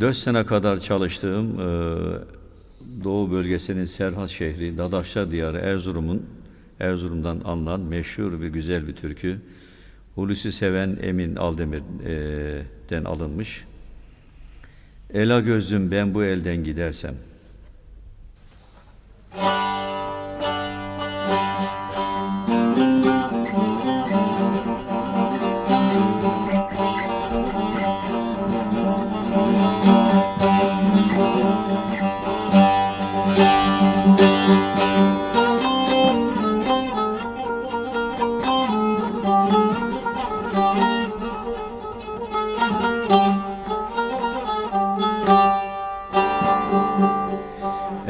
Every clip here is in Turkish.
4 sene kadar çalıştığım e, Doğu bölgesinin Serhat şehri, Dadaşlar diyarı Erzurum'un Erzurum'dan alınan meşhur bir güzel bir türkü. Hulusi Seven Emin Aldemir'den alınmış. Ela gözlüm ben bu elden gidersem.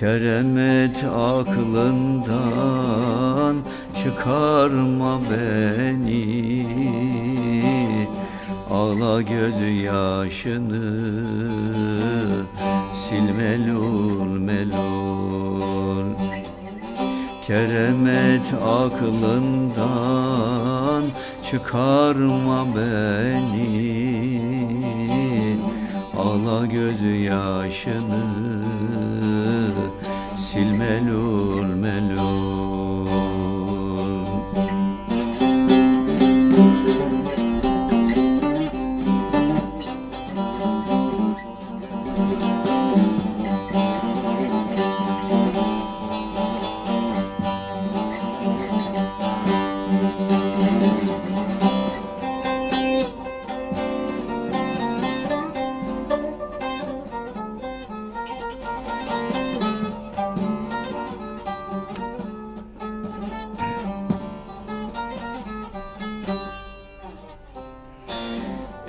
Keremet aklından çıkarma beni. Ağla göz yaşını sil melul melul Keremet aklından çıkarma beni. Ağla göz yaşını sil melul melul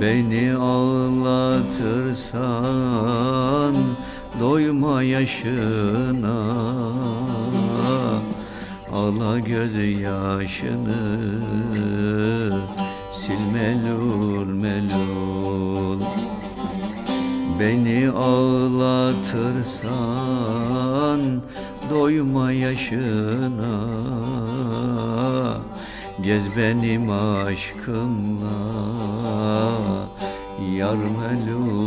Beni ağlatırsan doyma yaşına. Ağla göz yaşını sil melul melul. Beni ağlatırsan doyma yaşına. Gez benim aşkımla Yar melul